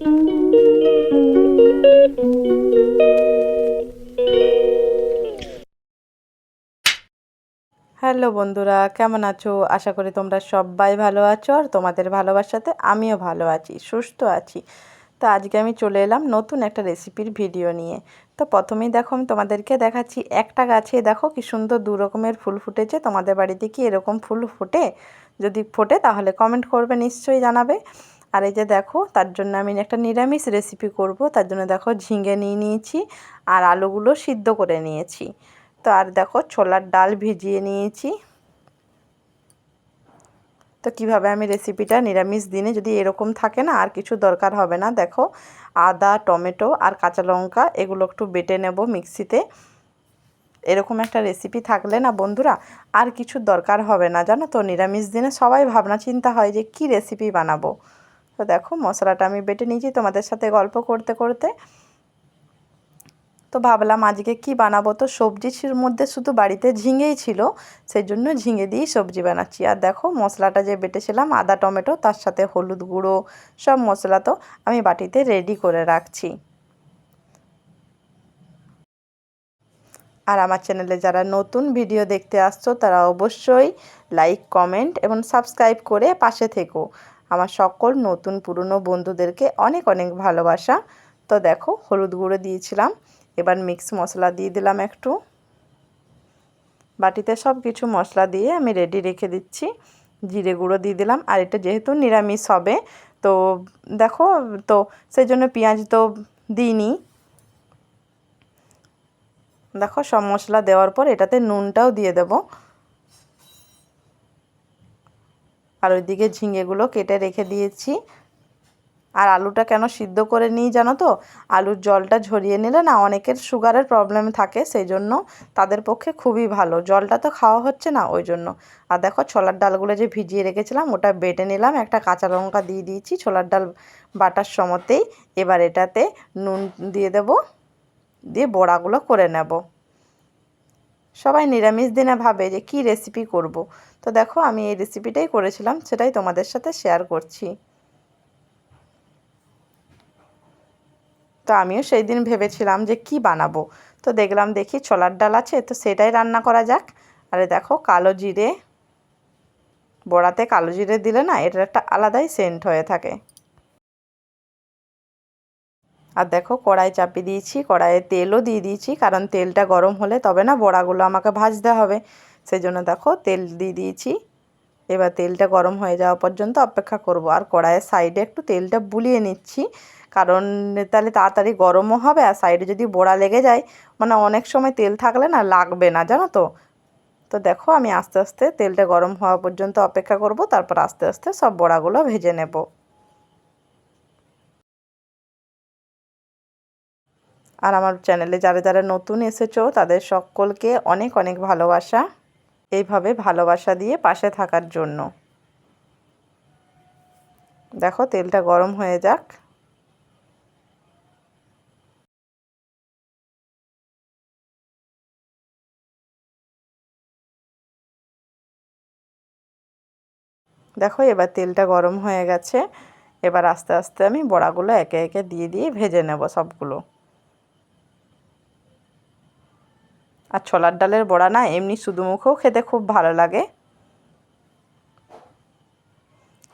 Hello বন্ধুরা, কেমন আছো? আশা করি তোমরা সবাই ভালো আছো আর তোমাদের ভালোবাসাতে আমিও ভালো আছি, সুস্থ আছি। তো আজকে আমি চলে এলাম নতুন একটা রেসিপির ভিডিও নিয়ে। তো প্রথমেই দেখো, আমি তোমাদেরকে দেখাচ্ছি একটা গাছে, দেখো কি সুন্দর দু রকমের ফুল ফুটেছে। তোমাদের বাড়িতে কি এরকম ফুল ফোটে? যদি ফোটে তাহলে কমেন্ট করবে, নিশ্চয়ই জানাবে। আর এই যে দেখো, তার জন্য আমি একটা নিরামিষ রেসিপি করব। তার জন্য দেখো ঝিঙে নিয়ে নিয়েছি আর আলুগুলো সিদ্ধ করে নিয়েছি। তো আর দেখো ছোলার ডাল ভিজিয়ে নিয়েছি। তো কীভাবে আমি রেসিপিটা নিরামিষ দিনে যদি এরকম থাকে না, আর কিছু দরকার হবে না, দেখো আদা, টমেটো আর কাঁচা লঙ্কা এগুলো একটু বেটে নেব মিক্সিতে। এরকম একটা রেসিপি থাকলে না বন্ধুরা, আর কিছু দরকার হবে না, জানো তো? নিরামিষ দিনে সবাই ভাবনা চিন্তা হয় যে কি রেসিপি বানাবো? তো দেখো মশলাটা আমি বেটে নিয়েছি তোমাদের সাথে গল্প করতে করতে। তো ভাবলাম আজকে কি বানাবো? তো সবজির মধ্যে শুধু বাড়িতে ঝিঙেই ছিল সেই জন্য ঝিঙে দিয়েই সবজি বানাচ্ছি। আর দেখো মশলাটা যে বেটেছিলাম, আদা, টমেটো, তার সাথে হলুদ গুঁড়ো, সব মশলা তো আমি বাটিতে রেডি করে রাখছি। আর আমার চ্যানেলে যারা নতুন ভিডিও দেখতে আসছো, তারা অবশ্যই লাইক কমেন্ট এবং সাবস্ক্রাইব করে পাশে থেকো। আমার সকল নতুন পুরনো বন্ধুদেরকে অনেক অনেক ভালোবাসা। তো দেখো, হলুদ গুঁড়ো দিয়েছিলাম, এবার মিক্স মশলা দিয়ে দিলাম একটু। বাটিতে সব কিছু মশলা দিয়ে আমি রেডি রেখে দিচ্ছি। জিরে গুঁড়ো দিয়ে দিলাম, আর এটা যেহেতু নিরামিষ হবে, তো দেখো, তো সেই জন্য পেঁয়াজ তো দিইনি। দেখো, সব মশলা দেওয়ার পর এটাতে নুনটাও দিয়ে দেব। আর ওইদিকে ঝিঙেগুলো কেটে রেখে দিয়েছি। আর আলুটা কেন সিদ্ধ করে নিই জানো তো? আলুর জলটা ঝরিয়ে নিলে না অনেকের সুগারের প্রবলেম থাকে সেই জন্য তাদের পক্ষে খুবই ভালো। জলটা তো খাওয়া হচ্ছে না ওই জন্য। আর দেখো ছোলার ডালগুলো যে ভিজিয়ে রেখেছিলাম, ওটা বেটে নিলাম, একটা কাঁচা লঙ্কা দিয়ে দিয়েছি ছোলার ডাল বাটার সময়তেই। এবার এটাতে নুন দিয়ে দেব, দিয়ে বড়াগুলো করে নেব। সবাই নিরামিষ দিনে ভাবে যে কি রেসিপি করব। তো দেখো, আমি এই রেসিপিটাই করেছিলাম, সেটাই তোমাদের সাথে শেয়ার করছি। তো আমিও সেই দিন ভেবেছিলাম যে কি বানাবো। তো দেখলাম দেখি ছোলার ডাল আছে, তো সেটাই রান্না করা যাক। আরে দেখো, কালো জিরে, বড়াতে কালো জিরে দিলে না, এটার একটা আলাদাই সেন্ট হয়ে থাকে। আর দেখো কড়াই চাপিয়ে দিয়েছি, কড়াইয়ে তেলও দিয়ে দিয়েছি, কারণ তেলটা গরম হলে তবে না বড়াগুলো আমাকে ভাজতে হবে। সেই জন্য দেখো তেল দিয়ে দিয়েছি। এবার তেলটা গরম হয়ে যাওয়া পর্যন্ত অপেক্ষা করব। আর কড়াইয়ের সাইডে একটু তেলটা বুলিয়ে নিচ্ছি, কারণ তাহলে তাড়াতাড়ি গরমও হবে আর সাইডে যদি বোড়া লেগে যায় মানে অনেক সময় তেল থাকলে না লাগবে না, জানো তো? তো দেখো আমি আস্তে আস্তে তেলটা গরম হওয়া পর্যন্ত অপেক্ষা করব, তারপর আস্তে আস্তে সব বড়াগুলো ভেজে নেব। আর আমার চ্যানেলে যারা যারা নতুন এসেছ, তাদের সকলকে অনেক অনেক ভালোবাসা। এইভাবে ভালোবাসা দিয়ে পাশে থাকার জন্য। দেখো, তেলটা গরম হয়ে যাক। দেখো, এবার তেলটা গরম হয়ে গেছে। এবার আস্তে আস্তে আমি বড়াগুলো একে একে দিয়ে দিয়ে ভেজে নেব সবগুলো। আর ছোলার ডালের বড়া না, এমনি শুধু মুখেও খেতে খুব ভালো লাগে।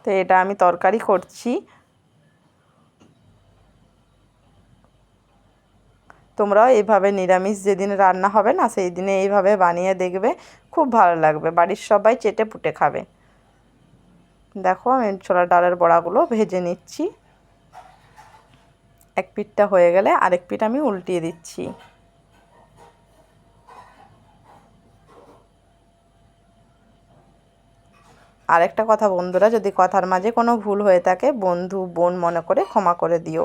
তো এটা আমি তরকারি করছি। তোমরাও এইভাবে নিরামিষ যেদিন রান্না হবে না সেই দিনে এইভাবে বানিয়ে দেখবে, খুব ভালো লাগবে। বাড়ির সবাই চেটে পুটে খাবে। দেখো, আমি ছোলার ডালের বড়াগুলো ভেজে নিচ্ছি। এক পিঠটা হয়ে গেলে আরেক পিঠ আমি উল্টিয়ে দিচ্ছি। আরেকটা কথা বন্ধুরা, যদি কথার মাঝে কোনো ভুল হয়ে থাকে, বন্ধু, বোন মনে করে ক্ষমা করে দিও।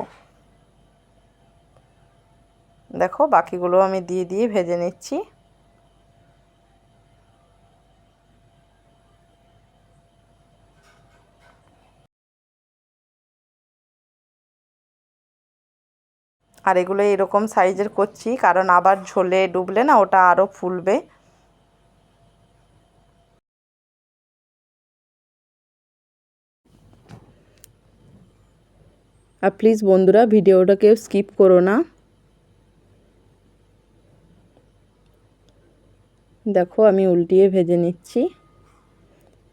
দেখো, বাকিগুলো আমি দিয়ে দিয়ে ভেজে নিচ্ছি। আর এগুলো এরকম সাইজের করছি, কারণ আবার ঝোলে ডুবলে না, ওটা আরও ফুলবে। আর প্লিজ বন্ধুরা ভিডিওটা কেউ স্কিপ করো না। দেখো আমি উল্টিয়ে ভেজে নিচ্ছি।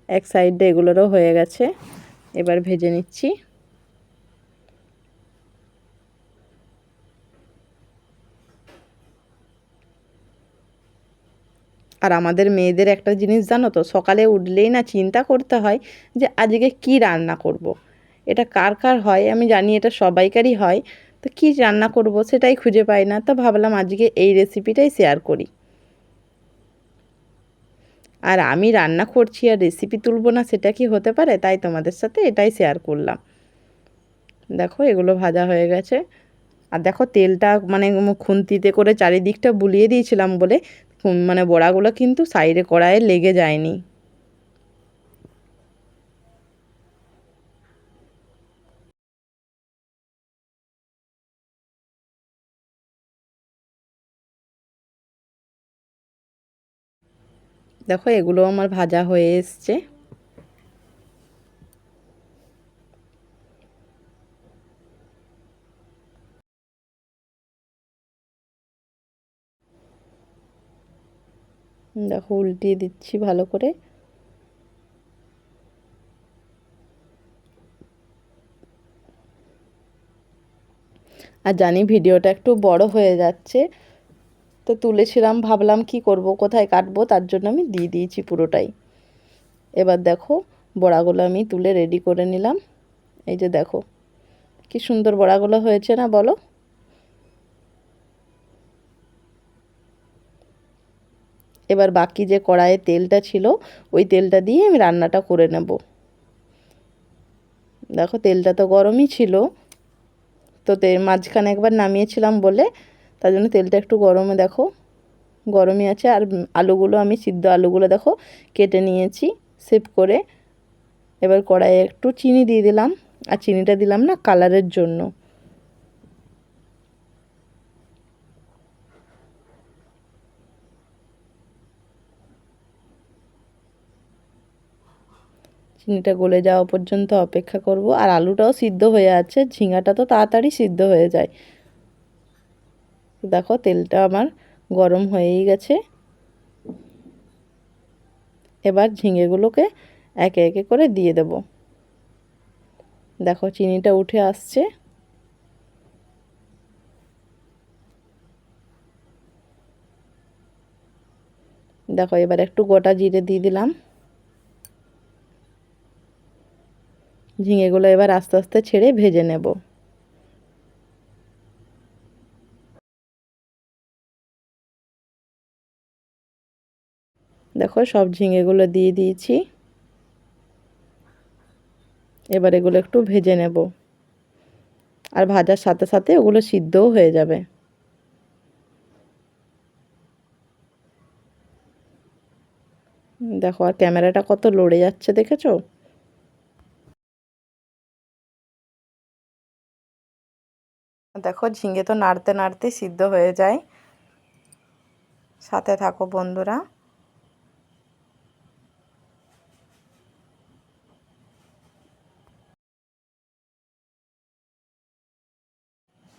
এক সাইডে এগুলোরও হয়ে গেছে। এবার ভেজে নিচ্ছি। আর আমাদের মেয়েদের একটা জিনিস জানো তো, সকালে উঠলেই না চিন্তা করতে হয় যে আজকে কি রান্না করব। এটা কার কার হয়? আমি জানি এটা সবাইকারই হয়। তো কী রান্না করব সেটাই খুঁজে পাই না। তো ভাবলাম আজকে এই রেসিপিটাই শেয়ার করি। আর আমি রান্না করছি আর রেসিপি তুলবো না সেটা কি হতে পারে? তাই তোমাদের সাথে এটাই শেয়ার করলাম। দেখো এগুলো ভাজা হয়ে গেছে। আর দেখো তেলটা মানে খুন্তিতে করে চারিদিকটা বুলিয়ে দিয়েছিলাম বলে মানে বড়াগুলো কিন্তু সাইডে কড়াইয়ে লেগে যায়নি। দেখো, এগুলো আমার ভাজা হয়ে এসছে। দেখো, উল্টিয়ে দিচ্ছি ভালো করে। আর জানি ভিডিওটা একটু বড় হয়ে যাচ্ছে তো তুলেছিলাম, ভাবলাম কি করব, কোথায় কাটবো, তার জন্য আমি দিয়ে দিয়েছি পুরোটাই। এবার দেখো, বড়াগুলো আমি তুলে রেডি করে নিলাম। এই যে দেখো, কি সুন্দর বড়াগুলো হয়েছে না বলো? এবার বাকি যে কড়াইয়ে তেলটা ছিল, ওই তেলটা দিয়ে আমি রান্নাটা করে নেব। দেখো, তেলটা তো গরমই ছিল। তো, মাঝখানে একবার নামিয়েছিলাম বলে তার জন্য তেলটা একটু গরমে দেখো। গরমই আছে আর আলুগুলো আমি সিদ্ধ আলুগুলো দেখো কেটে নিয়েছি সেভ করে। এবার কড়াইয়ে একটু চিনি দিয়ে দিলাম। আর চিনিটা দিলাম না কালারের জন্য। চিনিটা গলে যাওয়া পর্যন্ত অপেক্ষা করব। আর আলুটাও সিদ্ধ হয়ে আছে, ঝিঙাটা তো তাড়াতাড়ি সিদ্ধ হয়ে যায়। দেখো তেলটা আমার গরম হয়েই গেছে। এবার ঝিঙেগুলোকে একে একে করে দিয়ে দেব। দেখো চিনিটা উঠে আসছে। দেখো এবার একটু গোটা জিরে দিয়ে দিলাম। ঝিঙেগুলো এবার আস্তে আস্তে ছেড়ে ভেজে নেব। দেখো সব ঝিঙেগুলো দিয়ে দিয়েছি। এবার এগুলো একটু ভেজে নেব। আর ভাজার সাথে সাথে ওগুলো সিদ্ধও হয়ে যাবে। দেখো আর ক্যামেরাটা কত লড়ে যাচ্ছে দেখেছ? দেখো ঝিঙে তো নাড়তে নাড়তে সিদ্ধ হয়ে যায়। সাথে থাকো বন্ধুরা।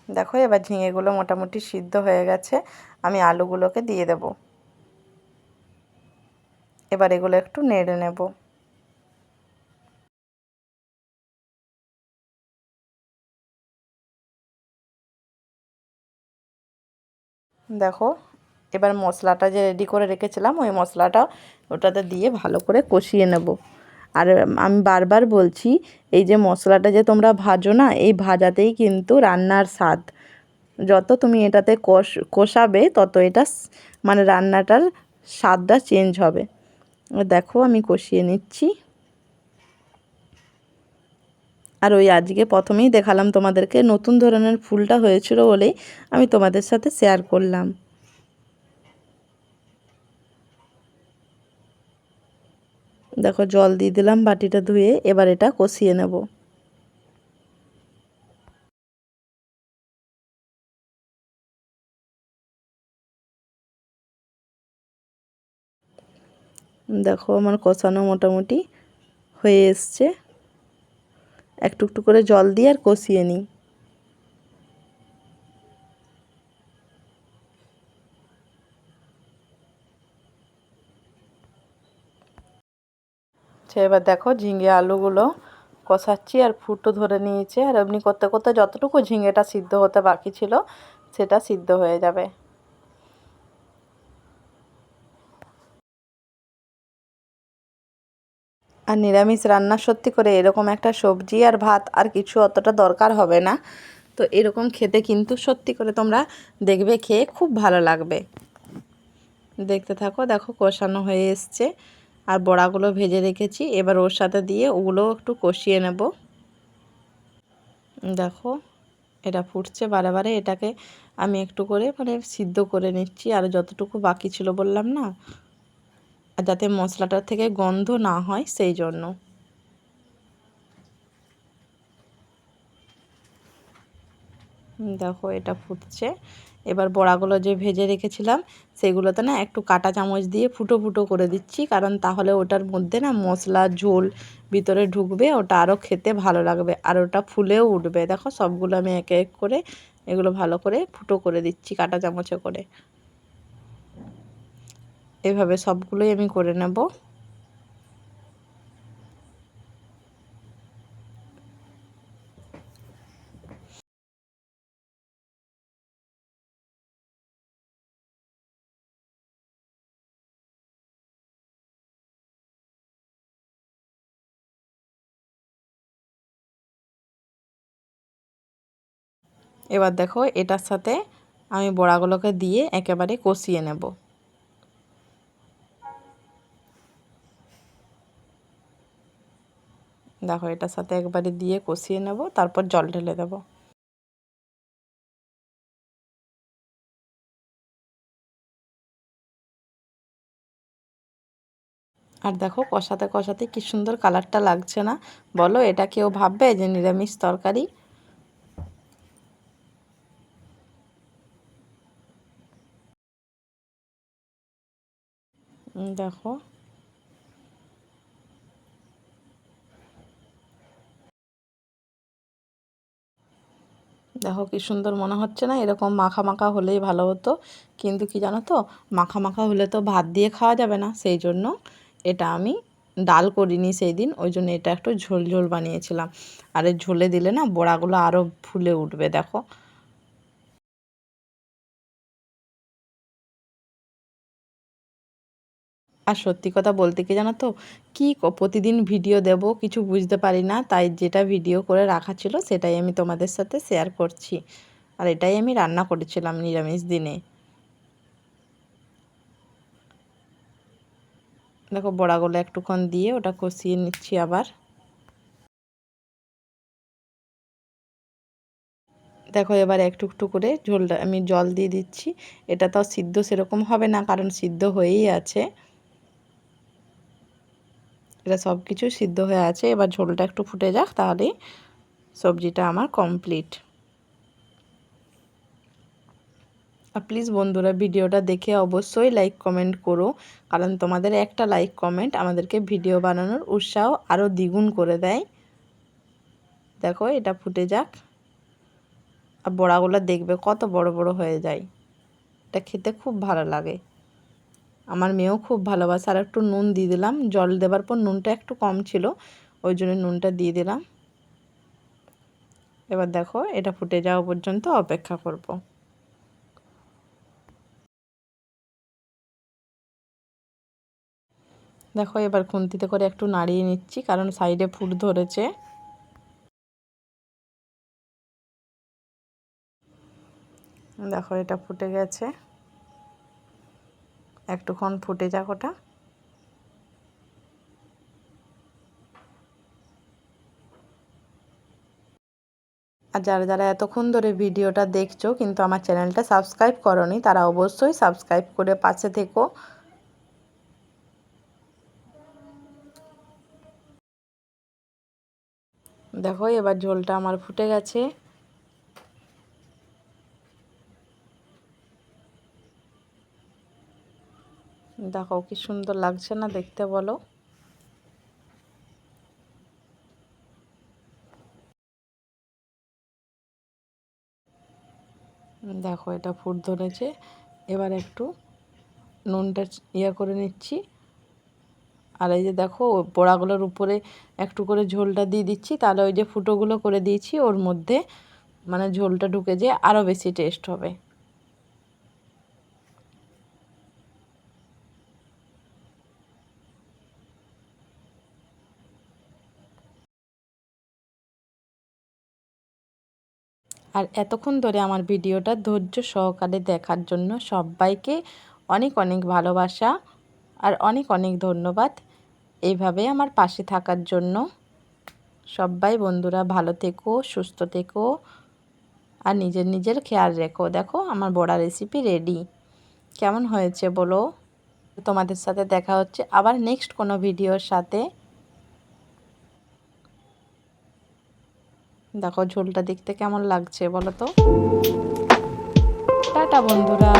দেখো, এবার ঝিঙেগুলো মোটামুটি সিদ্ধ হয়ে গেছে। আমি আলুগুলোকে দিয়ে দেব। এবার এগুলো একটু নেড়ে নেব। দেখো, এবার মশলাটা যে রেডি করে রেখেছিলাম, ওই মশলাটা ওটাতে দিয়ে ভালো করে কষিয়ে নেব। আর আমি বারবার বলছি, এই যে মশলাটা যে তোমরা ভাজো না, এই ভাজাতেই কিন্তু রান্নার স্বাদ। যত তুমি এটাতে কষ, কষাবে, তত এটা মানে রান্নাটার স্বাদটা চেঞ্জ হবে। দেখো, আমি কষিয়ে নিচ্ছি। আর ওই আজকে প্রথমেই দেখালাম তোমাদেরকে, নতুন ধরনের ফুলটা হয়েছিল বলেই আমি তোমাদের সাথে শেয়ার করলাম। দেখো জল দিয়ে দিলাম, বাটিটা ধুয়ে এবার এটা কষিয়ে নেব। দেখো আমার কষানো মোটামুটি হয়ে এসছে। একটু একটু করে জল দিয়ে আর কষিয়ে নিই। সে এবার দেখো ঝিঙে আলুগুলো কষাচ্ছি আর ফুটো ধরে নিয়েছে। আর এমনি করতে করতে যতটুকু ঝিঙেটা সিদ্ধ হতে বাকি ছিল, সেটা সিদ্ধ হয়ে যাবে। আর নিরামিষ রান্না সত্যি করে এরকম একটা সবজি আর ভাত আর কিছু অতটা দরকার হবে না। তো এরকম খেতে কিন্তু সত্যি করে তোমরা দেখবে, খেয়ে খুব ভালো লাগবে। দেখতে থাকো, দেখো কষানো হয়ে এসছে। আর বড়াগুলো ভেজে রেখেছি। এবার ওর সাথে দিয়ে ওগুলো একটু কষিয়ে নেব। দেখো, এটা ফুটছে বারে বারে। এটাকে আমি একটু করে মানে সিদ্ধ করে নিচ্ছি। আর যতটুকু বাকি ছিল বললাম না, আর যাতে মশলাটার থেকে গন্ধ না হয় সেই জন্য। দেখো, এটা ফুটছে। এবার বড়াগুলো যে ভেজে রেখেছিলাম, সেগুলোতে না একটু কাটা চামচ দিয়ে ফুটো ফুটো করে দিচ্ছি, কারণ তাহলে ওটার মধ্যে না মশলা, ঝোল ভিতরে ঢুকবে, ওটা আরও খেতে ভালো লাগবে আর ওটা ফুলেও উঠবে। দেখো সবগুলো আমি এক এক করে এগুলো ভালো করে ফুটো করে দিচ্ছি কাটা চামচে করে। এভাবে সবগুলোই আমি করে নেব। এবার দেখো এটার সাথে আমি বড়াগুলোকে দিয়ে একেবারে কষিয়ে নেব। দেখো এটার সাথে একবারে দিয়ে কষিয়ে নেব, তারপর জল ঢেলে দেব। আর দেখো কষাতে কষাতে কি সুন্দর কালারটা লাগছে না। বলো এটা কেউ ভাববে যে নিরামিষ তরকারি? দেখো। দেখো কি সুন্দর মনে হচ্ছে না? এরকম মাখা মাখা হলেই ভালো হতো। কিন্তু কি জানো তো? মাখা মাখা হলে তো ভাত দিয়ে খাওয়া যাবে না। সেই জন্য এটা আমি ডাল করিনি সেই দিন ওই জন্য এটা একটু ঝোল ঝোল বানিয়েছিলাম। আর ঝোলে দিলে না বড়াগুলো আরও ফুলে উঠবে, দেখো। আর সত্যি কথা বলতে কি জানো তো? কী প্রতিদিন ভিডিও দেব, কিছু বুঝতে পারি না, তাই যেটা ভিডিও করে রাখা ছিল, সেটাই আমি তোমাদের সাথে শেয়ার করছি। আর এটাই আমি রান্না করেছিলাম নিরামিষ দিনে। দেখো, বড়াগুলো একটুক্ষণ দিয়ে ওটা কষিয়ে নিচ্ছি আবার। দেখো, এবার একটু একটু করে ঝোলটা, আমি জল দিয়ে দিচ্ছি। এটা তো সিদ্ধ সেরকম হবে না, কারণ সিদ্ধ হয়েই আছে। এটা সব কিছু সিদ্ধ হয়ে আছে। এবার ঝোলটা একটু ফুটে যাক, তাহলে সবজিটা আমার কমপ্লিট আর প্লিজ বন্ধুরা, ভিডিওটা দেখে অবশ্যই লাইক কমেন্ট করো। কারণ তোমাদের একটা লাইক কমেন্ট আমাদেরকে ভিডিও বানানোর উৎসাহ আরও দ্বিগুণ করে দেয়। দেখো, এটা ফুটে যাক। আর বড়াগুলো দেখবে কত বড় বড় হয়ে যায়। এটা খেতে খুব ভালো লাগে। আমার মেয়েও খুব ভালোবাসে। আর একটু নুন দিয়ে দিলাম। জল দেবার পর নুনটা একটু কম ছিল, ওই জন্য নুনটা দিয়ে দিলাম। এবার দেখো, এটা ফুটে যাওয়া পর্যন্ত অপেক্ষা করব। দেখো, এবার খুন্তিতে করে একটু নাড়িয়ে নিচ্ছি, কারণ সাইডে ফুট ধরেছে। দেখো, এটা ফুটে গেছে। একটুক্ষণ ফুটে যাক ওটা। আর যারা যারা এতক্ষণ ধরে ভিডিওটা দেখছ, কিন্তু আমার চ্যানেলটা সাবস্ক্রাইব করনি, তারা অবশ্যই সাবস্ক্রাইব করে পাশে থেকো। দেখো, এবার ঝোলটা আমার ফুটে গেছে। দেখো কি সুন্দর লাগছে না দেখতে বলো। দেখো এটা ফুট ধরেছে। এবার একটু নুনটা ইয়ে করে নিচ্ছি। আর এই যে দেখো, পোড়াগুলোর উপরে একটু করে ঝোলটা দিয়ে দিচ্ছি। তাহলে ওই যে ফুটোগুলো করে দিয়েছি, ওর মধ্যে মানে ঝোলটা ঢুকে যেয়ে আরও বেশি টেস্ট হবে। আর এতক্ষণ ধরে আমার ভিডিওটা ধৈর্য সহকারে দেখার জন্য সবাইকে অনেক অনেক ভালোবাসা আর অনেক অনেক ধন্যবাদ। এইভাবে আমার পাশে থাকার জন্য সবাই বন্ধুরা ভালো থেকো, সুস্থ থেকো আর নিজের নিজের খেয়াল রেখো। দেখো আমার বড়া রেসিপি রেডি কেমন হয়েছে বলো? তোমাদের সাথে দেখা হচ্ছে আবার নেক্সট কোনো ভিডিওর সাথে। দেখো ঝোলটা দেখতে কেমন লাগছে বলো তো? টাটা বন্ধুরা।